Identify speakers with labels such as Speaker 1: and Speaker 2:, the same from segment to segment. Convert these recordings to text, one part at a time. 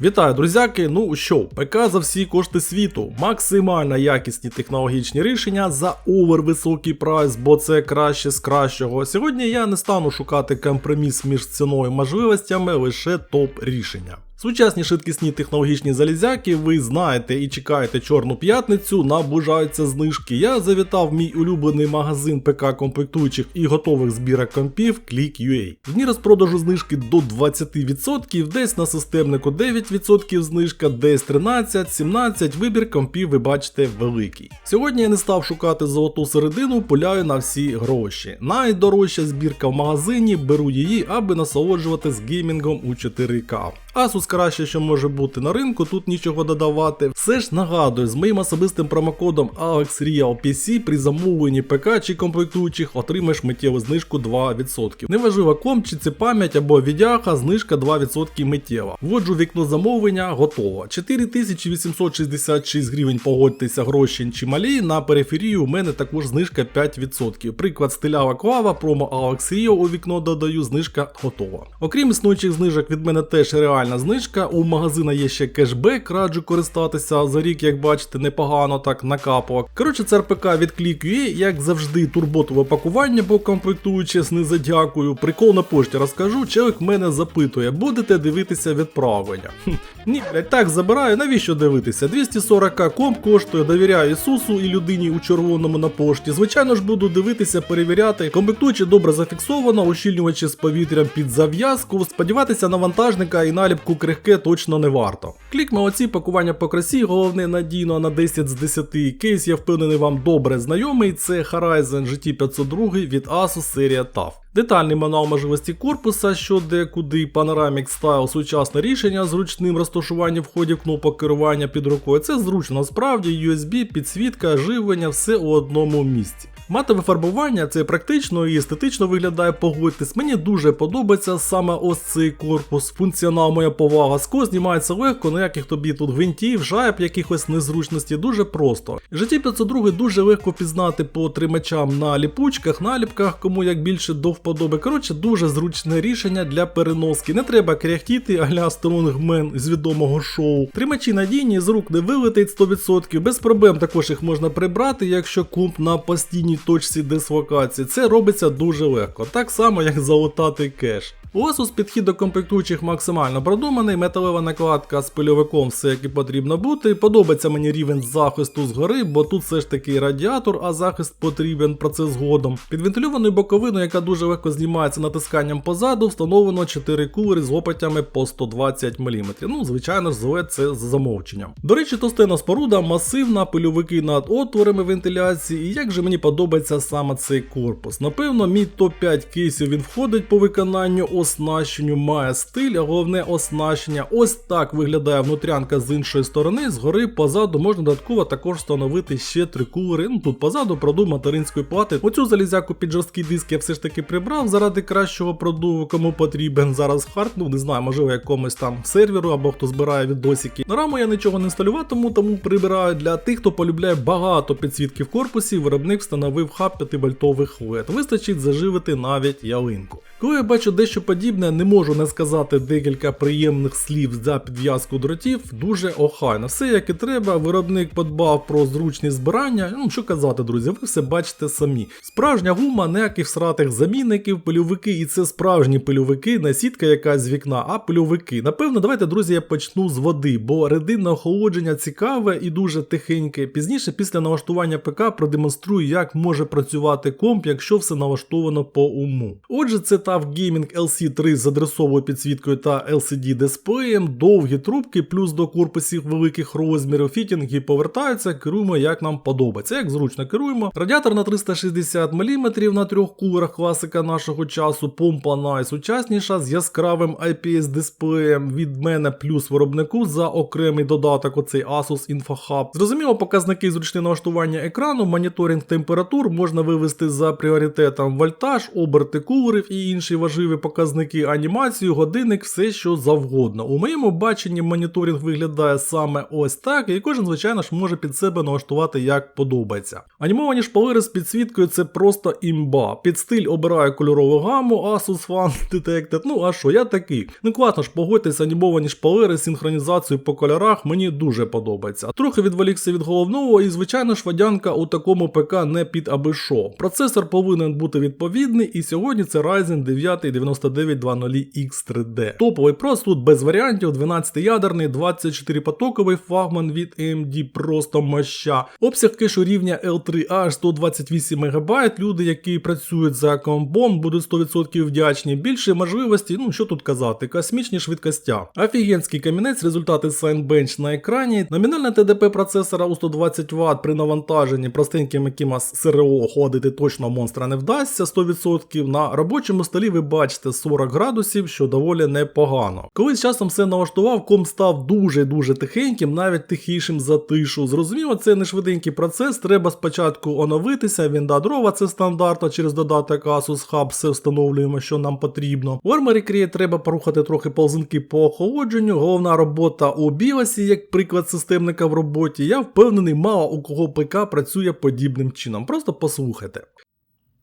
Speaker 1: Вітаю, друзяки! Ну що, ПК за всі кошти світу, максимально якісні технологічні рішення за овервисокий прайс, бо це краще з кращого. Сьогодні я не стану шукати компроміс між ціною і можливостями, лише топ рішення. Сучасні швидкісні технологічні залізяки, ви знаєте і чекаєте Чорну п'ятницю, наближаються знижки. Я завітав мій улюблений магазин ПК комплектуючих і готових збірок компів Click.ua. В дні розпродажу знижки до 20%, десь на системнику 9% знижка, десь 13, 17, вибір компів ви бачите великий. Сьогодні я не став шукати золоту середину, пуляю на всі гроші. Найдорожча збірка в магазині, беру її, аби насолоджуватись геймінгом у 4К. Asus краще, що може бути на ринку, тут нічого додавати. Все ж нагадую, з моїм особистим промокодом AlexRealPC при замовленні ПК чи комплектуючих отримаєш миттєву знижку 2%. Неважливо комп, чи це пам'ять або відяха, знижка 2% миттєва. Вводжу вікно замовлення, готово. 4866 гривень, погодьтеся, гроші чималі. На периферію у мене також знижка 5%. Приклад стилява клава, промо AlexReal у вікно додаю, знижка готова. Окрім існуючих знижок, від мене теж реальна знижка. У магазина є ще кешбек, раджу користатися. За рік, як бачите, непогано так накапало. Коротше, це РПК від Click.ua, як завжди, турботове пакування, бо комплектуючи не задякую. Прикол на пошті розкажу. Чоловік мене запитує, будете дивитися відправлення. Хм, Ні, блядь, так забираю, навіщо дивитися? 240 комп коштує, довіряю Ісусу і людині у червоному на пошті. Звичайно ж буду дивитися, перевіряти. Комплектуючи добре зафіксовано, ущільнювачі з повітрям під зав'язку. Сподіватися на вантажника і наліпку крихке точно не варто. Клік молодці, пакування по красі, головне надійно на 10 з 10. Кейс я впевнений вам добре знайомий. Це Horizon GT502 від Asus серія TAF. Детальний мануал можливості корпуса, що де куди Panoramic Style сучасне рішення з ручним розташуванням входів кнопок керування під рукою. Це зручно насправді, USB, підсвітка, живлення, все у одному місці. Матове фарбування це практично і естетично виглядає, погодьтесь. Мені дуже подобається саме ось цей корпус. Функціонал моя повага. Скло знімається легко, ніяких тобі тут гвинтів, жайб, якихось незручності, дуже просто. GT502 дуже легко пізнати по тримачам на ліпучках, наліпках, кому як більше до вподоби. Коротше, дуже зручне рішення для переноски. Не треба кряхтіти, аля стронгмен з відомого шоу. Тримачі надійні, з рук не вилетить 100%. Без проблем також їх можна прибрати, якщо комп на постійній точці дислокації. Це робиться дуже легко, так само як залутати кеш. У Asus підхід до комплектуючих максимально продуманий, металева накладка з пильовиком все як і потрібно бути. Подобається мені рівень захисту згори, бо тут все ж таки радіатор, а захист потрібен про це згодом. Під вентильованою боковиною, яка дуже легко знімається натисканням позаду, встановлено 4 кулери з лопатями по 120 мм. Ну, звичайно ж, зле це з замовченням. До речі, тостена споруда масивна, пильовики над отворами вентиляції. І як же мені подобається саме цей корпус? Напевно, мій топ-5 кейсів він входить по виконанню оснащенню має стиль, а головне оснащення. Ось так виглядає внутрянка з іншої сторони. Згори позаду можна додатково також встановити ще три кулери. Ну тут позаду продув материнської плати. Оцю залізяку під жорсткий диск я все ж таки прибрав заради кращого продуву, кому потрібен зараз хард. Ну не знаю, можливо, якомусь там серверу або хто збирає відосики. На раму я нічого не інсталюватиму, тому прибираю для тих, хто полюбляє багато підсвітки в корпусі. Виробник встановив хаб 5-вольтових LED. Вистачить заживити навіть ялинку. Коли я бачу дещо подібне, не можу не сказати декілька приємних слів за підв'язку дротів. Дуже охайно. Все як і треба. Виробник подбав про зручність збирання. Ну що казати, друзі, ви все бачите самі. Справжня гума, ніяких сратих замінників, пильовики, і це справжні пильовики, не сітка якась з вікна, а пильовики. Напевно, давайте, друзі, я почну з води, бо рединне охолодження цікаве і дуже тихеньке. Пізніше, після налаштування ПК, продемонструю, як може працювати комп, якщо все налаштовано по уму. Отже, це TAF Gaming LC3 з адресовою підсвіткою та LCD дисплеєм, довгі трубки, плюс до корпусів великих розмірів, фітінги повертаються, керуємо як нам подобається. Як зручно керуємо. Радіатор на 360 мм на трьох кулерах класика нашого часу, помпа найсучасніша з яскравим IPS дисплеєм від мене плюс виробнику за окремий додаток, оцей Asus InfoHub. Зрозуміло, показники зручне налаштування екрану, моніторинг температур можна вивести за пріоритетом вольтаж, оберти кулерів і інші інші важливі показники, анімацію, годинник, все що завгодно. У моєму баченні моніторинг виглядає саме ось так, і кожен, звичайно ж, може під себе налаштувати як подобається. Анімовані шпалери з підсвіткою це просто імба. Під стиль обираю кольорову гаму Asus Fan Detected. Ну а що, я такий. Ну класно ж, погодьтесь, анімовані шпалери з синхронізацією по кольорах мені дуже подобається. Трохи відволікся від головного, і звичайно ж водянка у такому ПК не під аби що. Процесор повинен бути відповідний, і сьогодні це Ryzen 9 9920X3D. Топовий прос тут без варіантів, 12-ядерний, 24-потоковий флагман від AMD, просто моща. Обсяг кешу рівня L3 аж 128 МБ. Люди, які працюють за комбом, будуть 100% вдячні. Більше можливості, ну що тут казати, космічні швидкостя. Офігенський камінець, результати Signbench на екрані. Номінальне ТДП процесора у 120 Вт при навантаженні простеньким якимось СРО ходити точно монстра не вдасться 100%. На робочому столі ви бачите 40 градусів, що доволі непогано. Коли з часом все налаштував, комп став дуже-дуже тихеньким, навіть тихішим за тишу. Зрозуміло, це не швиденький процес, треба спочатку оновитися, він да дрова це стандарт, а через додаток Asus Hub все встановлюємо, що нам потрібно. У Armory Crate треба порухати трохи ползунки по охолодженню. Головна робота у BIOS, як приклад системника в роботі. Я впевнений, мало у кого ПК працює подібним чином. Просто послухайте.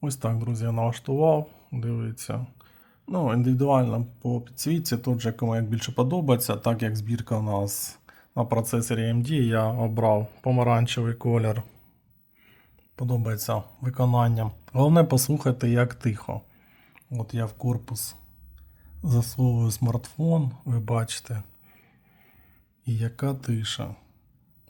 Speaker 1: Ось так, друзі, налаштував. Дивіться. Ну, індивідуально по підсвітці, тут же кому як більше подобається, так як збірка у нас на процесорі AMD, я обрав помаранчевий колір. Подобається виконанням. Головне послухайте, як тихо. От я в корпус засовую смартфон, ви бачите. І яка тиша.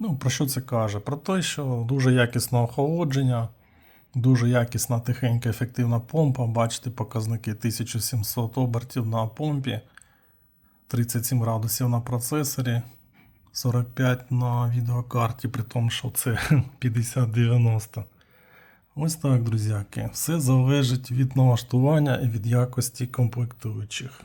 Speaker 1: Ну, про що це каже? Про те, що дуже якісне охолодження, дуже якісна, тихенька, ефективна помпа. Бачите, показники 1700 обертів на помпі, 37 градусів на процесорі, 45 на відеокарті, при тому, що це 5090. Ось так, друзяки. Все залежить від налаштування і від якості комплектуючих.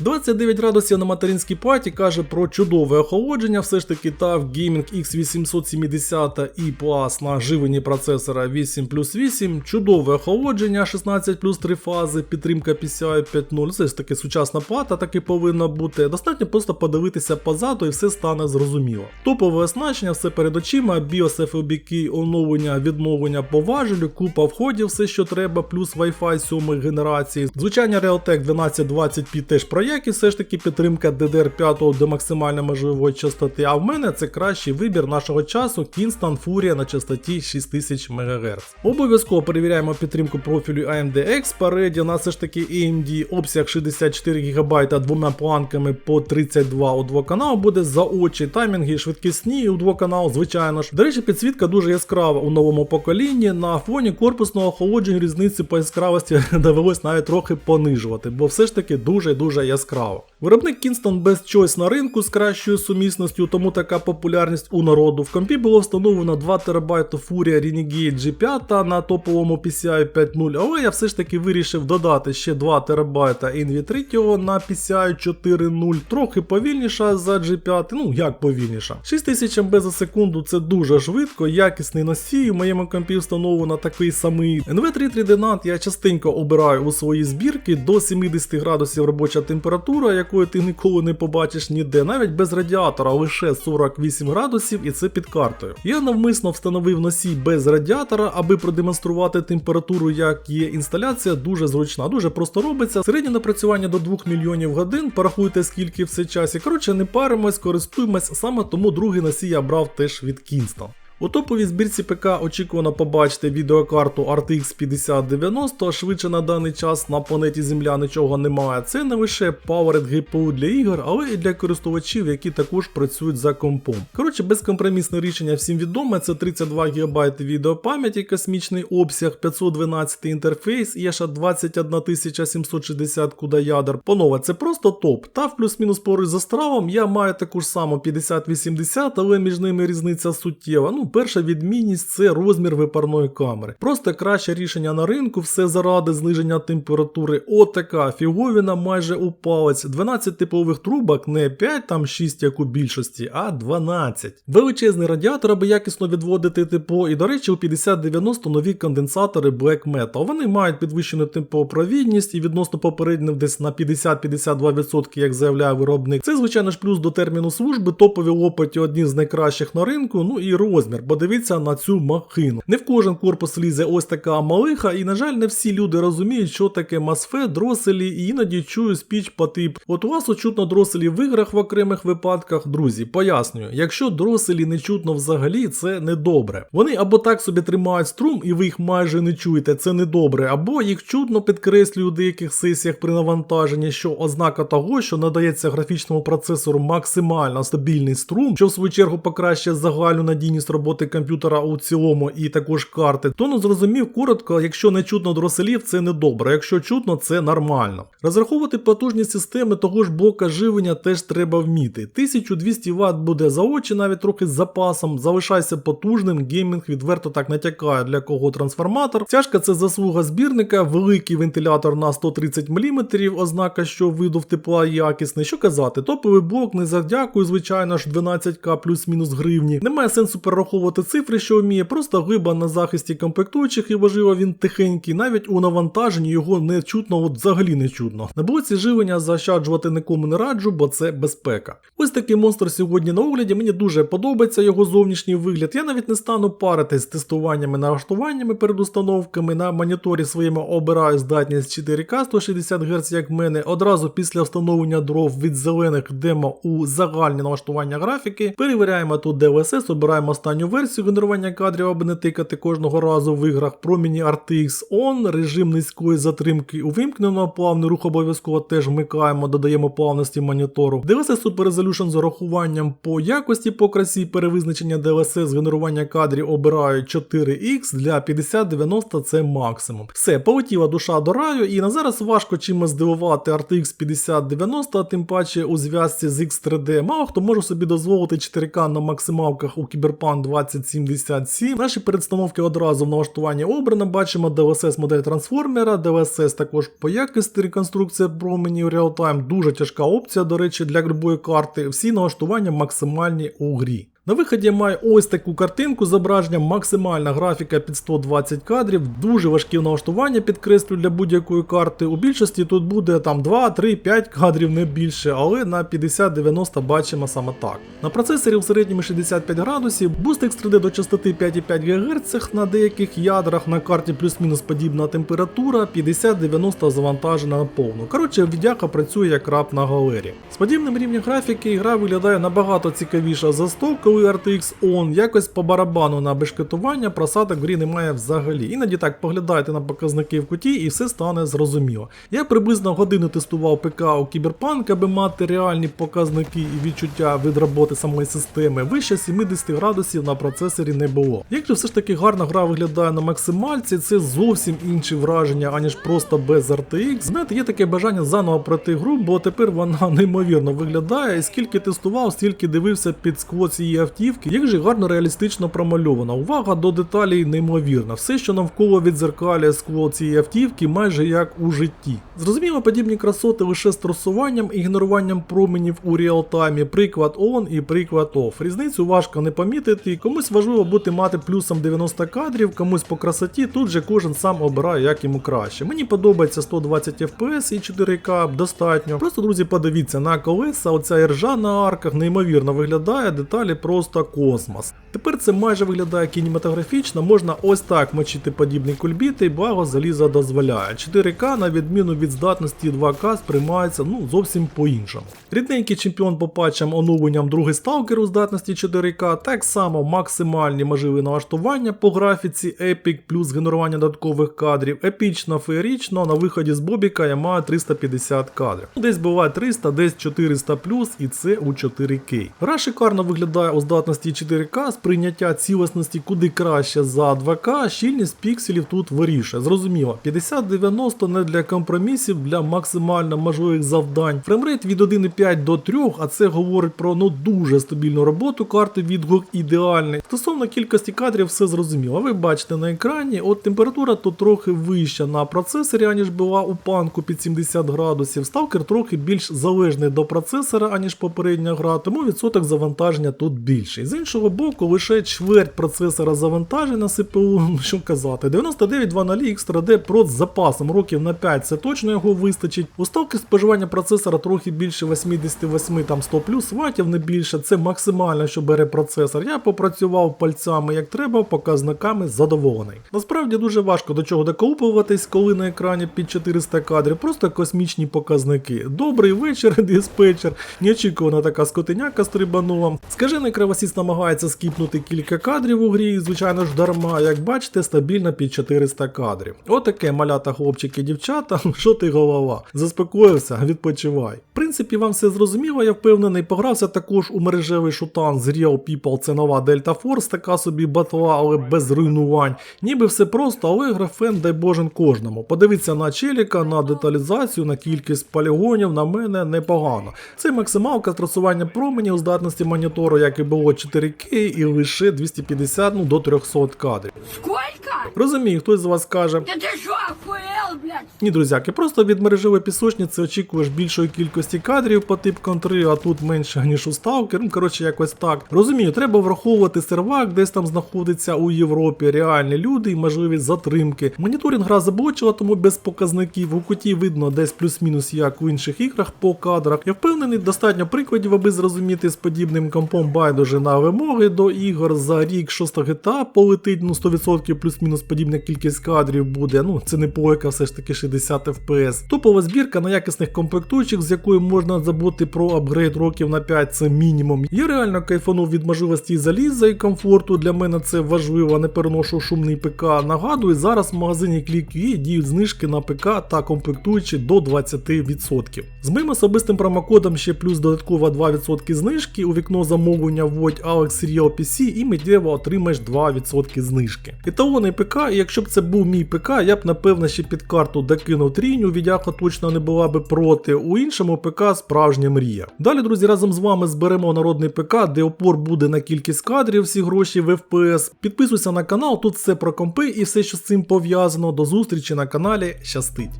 Speaker 1: 29 градусів на материнській платі каже про чудове охолодження. Все ж таки TAF Gaming X870 і Plus на живленні процесора 8 плюс 8. Чудове охолодження 16 плюс 3 фази, підтримка PCI 5.0. Все ж таки сучасна плата так і повинна бути. Достатньо просто подивитися позаду і все стане зрозуміло. Топове оснащення, все перед очима, BIOS FLBK, оновлення, відновлення по важелю, купа входів, все що треба, плюс Wi-Fi 7 генерації. Звичайно, Realtek 1220p теж про якість, все ж таки підтримка DDR5 до максимально можливої частоти. А в мене це кращий вибір нашого часу Kingston Furia на частоті 6000 МГц. Обов'язково перевіряємо підтримку профілю AMD X. У нас все ж таки AMD обсяг 64 ГБ двома планками по 32 у двоканал буде за очі, таймінги швидкісні у двоканал, звичайно ж. До речі, підсвітка дуже яскрава у новому поколінні. На фоні корпусного охолодження різниці по яскравості довелось навіть трохи понижувати, бо все ж таки дуже-дуже яскраво яскраво. Виробник Kingston Best Choice на ринку з кращою сумісністю, тому така популярність у народу. В компі було встановлено 2 ТБ Furia Renegade G5 на топовому PCI 5.0, але я все ж таки вирішив додати ще 2 ТБ Envy 3 на PCI 4.0, трохи повільніша за G5, ну як повільніша. 6000 МБ за секунду це дуже швидко, якісний носій. У моєму компі встановлено такий самий NV3 3D NAND я частенько обираю у свої збірки до 70 градусів робоча температура, якої ти ніколи не побачиш ніде, навіть без радіатора, лише 48 градусів, і це під картою. Я навмисно встановив носій без радіатора, аби продемонструвати температуру, як є. Інсталяція дуже зручна, дуже просто робиться. Середнє напрацювання до 2 мільйонів годин. Порахуйте, скільки все часі. Коротше, не паримось, користуємось, саме тому другий носій я брав теж від Kingston. У топовій збірці ПК очікувано побачити відеокарту RTX 5090, швидше на даний час на планеті Земля нічого немає. Це не лише Powered GPU для ігор, але і для користувачів, які також працюють за компом. Коротше, безкомпромісне рішення всім відоме, це 32 ГБ відеопам'яті, космічний обсяг, 512 інтерфейс і аж 21760 куда ядер. Панове, це просто топ. Та в плюс-мінус поруч за стравом я маю таку ж саму 5080, але між ними різниця суттєва. Ну, перша відмінність це розмір випарної камери. Просто краще рішення на ринку, все заради зниження температури. Отака фіговіна майже у палець. 12 типових трубок, не 5 там 6 як у більшості, а 12. Величезний радіатор, аби якісно відводити тепло. І до речі, у 5090 нові конденсатори Black Metal. Вони мають підвищену теплопровідність і відносно попередньо десь на 50-52%, як заявляє виробник. Це, звичайно ж, плюс до терміну служби, топові лопаті одні з найкращих на ринку. Ну і розмір. Подивіться на цю махину. Не в кожен корпус лізе ось така малиха, і, на жаль, не всі люди розуміють, що таке MOSFET, дроселі, і іноді чую спіч по тип. От у вас очутно дроселі в іграх в окремих випадках. Друзі, пояснюю, якщо дроселі не чутно взагалі, це недобре. Вони або так собі тримають струм, і ви їх майже не чуєте, це недобре, або їх чутно підкреслюю у деяких сесіях при навантаженні, що ознака того, що надається графічному процесору максимально стабільний струм, що в свою чергу покращує загальну надійність роботи комп'ютера у цілому і також карти, то не зрозумів коротко, якщо не чутно дроселів, це недобре, якщо чутно, це нормально. Розраховувати потужність системи того ж блока живлення теж треба вміти. 1200 Вт буде за очі, навіть трохи з запасом, залишайся потужним, геймінг відверто так натякає для кого трансформатор. Тяжка це заслуга збірника, великий вентилятор на 130 мм, ознака, що видув тепла якісний. Що казати, топовий блок не завдякую, звичайно ж 12к плюс-мінус гривні. Немає сенсу перераховувати цифри, що вміє, просто глиба на захисті комплектуючих і важливо він тихенький, навіть у навантаженні його не чутно, от взагалі не чутно. На блоці живлення заощаджувати нікому не раджу, бо це безпека. Ось такий монстр сьогодні на огляді. Мені дуже подобається його зовнішній вигляд. Я навіть не стану паритись з тестуваннями налаштуваннями перед установками. На моніторі своєму обираю здатність 4К 160 Гц, як в мене. Одразу після встановлення дров від зелених йдемо у загальні налаштування графіки. Перевіряємо тут DLSS, обираємо останню версію генерування кадрів, аби не тикати кожного разу в іграх. Проміні RTX ON, режим низької затримки увімкнено, плавний рух обов'язково теж вмикаємо, додаємо плавності монітору. DLSS Super Resolution з урахуванням по якості, по красі перевизначення DLSS з генерування кадрів обираю 4X для 5090 це максимум. Все, полетіла душа до раю, і на зараз важко чимось здивувати RTX 5090, а тим паче у зв'язці з X3D. Мало хто може собі дозволити 4К на максималках у Cyberpunk 2077. Наші передстановки одразу в налаштуванні обрано. Бачимо DLSS модель трансформера, DLSS також по якості реконструкція променів реалтайм. Дуже тяжка опція, до речі, для любої карти. Всі налаштування максимальні у грі. На виході я маю ось таку картинку з зображенням максимальна графіка під 120 кадрів, дуже важкі налаштування підкреслю для будь-якої карти. У більшості тут буде там 2, 3, 5 кадрів, не більше, але на 50-90 бачимо саме так. На процесорі в середньому 65 градусів, буст X3D до частоти 5,5 ГГц на деяких ядрах, на карті плюс-мінус подібна температура, 50-90 завантажена на повну. Коротше, відяка працює як раб на галері. З подібним рівнем графіки гра виглядає набагато цікавіша за 100, коли RTX ON якось по барабану на бешкетування просадок в грі немає взагалі. Іноді так поглядайте на показники в куті і все стане зрозуміло. Я приблизно годину тестував ПК у Cyberpunk, аби мати реальні показники і відчуття від роботи самої системи. Вище 70 градусів на процесорі не було. Якщо все ж таки гарна гра виглядає на максимальці, це зовсім інші враження, аніж просто без RTX. Знаєте, є таке бажання заново пройти гру, бо тепер вона неймовірно виглядає. І скільки тестував, стільки дивився під скло цієї автівки, як же гарно реалістично промальована. Увага до деталей неймовірна. Все, що навколо відзеркалює скло цієї автівки, майже як у житті. Зрозуміло, подібні красоти лише з тросуванням і генеруванням променів у реалтаймі. Приклад on і приклад off. Різницю важко не помітити. Комусь важливо бути мати плюсом 90 кадрів, комусь по красоті. Тут же кожен сам обирає, як йому краще. Мені подобається 120 FPS і 4К достатньо. Просто, друзі, подивіться на колеса, оця іржа на арках неймовірно виглядає, деталі просто космос. Тепер це майже виглядає кінематографічно, можна ось так мочити подібні кульбіти, благо заліза дозволяє. 4К, на відміну від здатності 2К, сприймається ну зовсім по-іншому. Рідненький чемпіон по патчам оновленням другий сталкер у здатності 4К, так само максимальні можливі налаштування по графіці Epic плюс генерування додаткових кадрів. Епічно, феєрічно, на виході з Бобіка я маю 350 кадрів. Десь буває 300, десь 400 плюс, і це у 4К. Гра шикарно виглядає у здатності 4К, сприйняття цілісності куди краще за 2К, щільність пікселів тут вирішує. Зрозуміло, 50-90 не для компромісів, для максимально можливих завдань. Фреймрейт від 1,5 до 3, а це говорить про ну дуже стабільну роботу карти відгук ідеальний. Стосовно кількості кадрів, все зрозуміло. Ви бачите на екрані, от температура тут трохи вища на процесорі, аніж була у панку під 70 градусів. Сталкер трохи більш залежний до процесора, аніж попередня гра, тому відсоток завантаження тут більший. З іншого боку, лише чверть процесора завантажень на CPU, що казати, 9920 X3D Pro з запасом років на 5, це точно його вистачить. У ставки споживання процесора трохи більше 88 там 100 плюс ватів, не більше. Це максимально, що бере процесор. Я попрацював пальцями як треба, показниками задоволений. Насправді дуже важко до чого доколупуватись, коли на екрані під 400 кадрів, просто космічні показники. Добрий вечір, диспетчер. Неочікувана така скотиняка стрибанула. Скажи, Скажений кривосіс намагається скіпнути кілька кадрів у грі, і, звичайно ж дарма, як бачите, стабільно під 400 кадрів. Отаке малята хлопчики, дівчата, що ти голова? Заспокоївся, відпочивай. В принципі, вам все зрозуміло, я впевнений, погрався також у мережевий шутан з Real People, це нова Delta Force, така собі батла, але без руйнувань. Ніби все просто, але графен дай божен кожному. Подивіться на челіка, на деталізацію, на кількість полігонів, на мене непогано. Це максималка трасування променів здатності монітору, як і було 4К, і лише 250 ну, до 300 кадрів.
Speaker 2: Сколько?
Speaker 1: Розумію, хтось з вас каже.
Speaker 2: Да ты что, охуел, блядь?
Speaker 1: Ні, друзяки, просто від мережевої пісочниці очікуєш більшої кількості кадрів по тип контри, а тут менше, ніж у Stalker. Ну, коротше, якось так. Розумію, треба враховувати сервак, десь там знаходиться у Європі, реальні люди і можливість затримки. Моніторинг гра заблочила, тому без показників. У куті видно десь плюс-мінус як у інших іграх по кадрах. Я впевнений, достатньо прикладів, аби зрозуміти з подібним компом байдуже на вимоги до ігор за рік 6 GTA полетить, ну 100% плюс-мінус подібна кількість кадрів буде. Ну це не плойка, все ж таки 60 FPS. Топова збірка на якісних комплектуючих, з якою можна забути про апгрейд років на 5, це мінімум. Я реально кайфанув від можливості заліза і комфорту. Для мене це важливо, не переношу шумний ПК. Нагадую, зараз в магазині Click.ua діють знижки на ПК та комплектуючі до 20%. З моїм особистим промокодом ще плюс додатково 2% знижки. У вікно замовлення вводь Alex Serial PC і миттєво отримаєш 2% знижки. Еталонний ПК, і якщо б це був мій ПК, я б напевно ще під карту докинув трійню, відяха точно не була би проти. У іншому ПК справжня мрія. Далі, друзі, разом з вами зберемо народний ПК, де опор буде на кількість кадрів, всі гроші в FPS. Підписуйся на канал, тут все про компи і все, що з цим пов'язано. До зустрічі на каналі. Щастить!